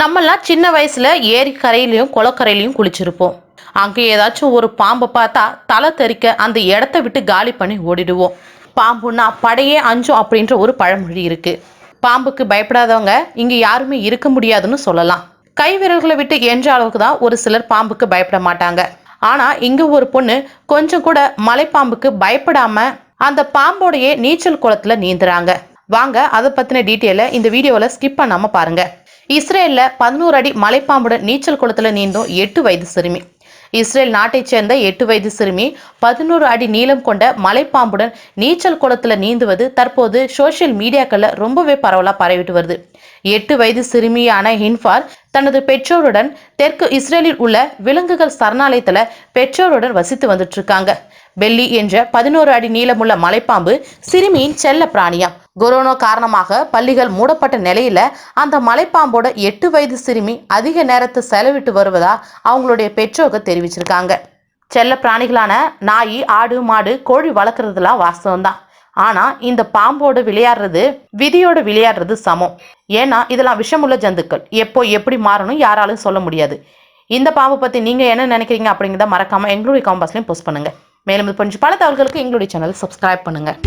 நம்மலாம் சின்ன வயசுல ஏரி கரையிலையும் குளக்கரையிலையும் குளிச்சிருப்போம். அங்கே ஏதாச்சும் ஒரு பாம்பை பார்த்தா தலை தெறிக்க அந்த இடத்த விட்டு காலி பண்ணி ஓடிடுவோம். பாம்புன்னா படையே அஞ்சும் அப்படின்ற ஒரு பழமொழி இருக்கு. பாம்புக்கு பயப்படாதவங்க இங்கே யாருமே இருக்க முடியாதுன்னு சொல்லலாம். கை விரல்களை விட்டு என்ற அளவுக்கு தான் ஒரு சிலர் பாம்புக்கு பயப்பட மாட்டாங்க. ஆனால் இங்கே ஒரு பொண்ணு கொஞ்சம் கூட மலைப்பாம்புக்கு பயப்படாம அந்த பாம்போடையே நீச்சல் குளத்துல நீந்துறாங்க. வாங்க அதை பற்றின டீட்டெயிலை இந்த வீடியோவில் ஸ்கிப் பண்ணாமல் பாருங்கள் இஸ்ரேலில் பதினோரு அடி மலைப்பாம்புடன் நீச்சல் குளத்தில் நீந்தும் எட்டு வயது சிறுமி. இஸ்ரேல் நாட்டைச் சேர்ந்த எட்டு வயது சிறுமி பதினோரு அடி நீளம் கொண்ட மலைப்பாம்புடன் நீச்சல் குளத்தில் நீந்துவது தற்போது சோஷியல் மீடியாக்களில் ரொம்பவே பரவலாக பரவிட்டு வருது. எட்டு வயது சிறுமியான ஹின்ஃபார் தனது பெற்றோருடன் தெற்கு இஸ்ரேலில் உள்ள விலங்குகள் சரணாலயத்தில் பெற்றோருடன் வசித்து வந்துட்டு இருக்காங்க பெல்லி என்ற பதினோரு அடி நீளமுள்ள மலைப்பாம்பு சிறுமியின் செல்ல பிராணியாம் கொரோனா காரணமாக பள்ளிகள் மூடப்பட்ட நிலையில அந்த மலைப்பாம்போட எட்டு வயது சிறுமி அதிக நேரத்தை செலவிட்டு வருவதா அவங்களுடைய பெற்றோர்கள் தெரிவிச்சிருக்காங்க. செல்ல பிராணிகளான நாய் ஆடு மாடு கோழி வளர்க்குறதுலாம் வாஸ்தவம் ஆனால் இந்த பாம்போடு விளையாடுறது விதியோடு விளையாடுறது சமம். ஏன்னா இதெல்லாம் விஷமுள்ள ஜந்துக்கள். எப்போ எப்படி மாறணும் யாராலும் சொல்ல முடியாது. இந்த பாம்பு பத்தி நீங்க என்ன நினைக்கிறீங்க அப்படிங்கிறத மறக்காமல் எங்களுடைய காம்பாஸ்லையும் போஸ்ட் பண்ணுங்க. மேலும் இது கொஞ்சம் பல தகவல்களுக்கு எங்களுடைய சேனல் சப்ஸ்கிரைப் பண்ணுங்கள்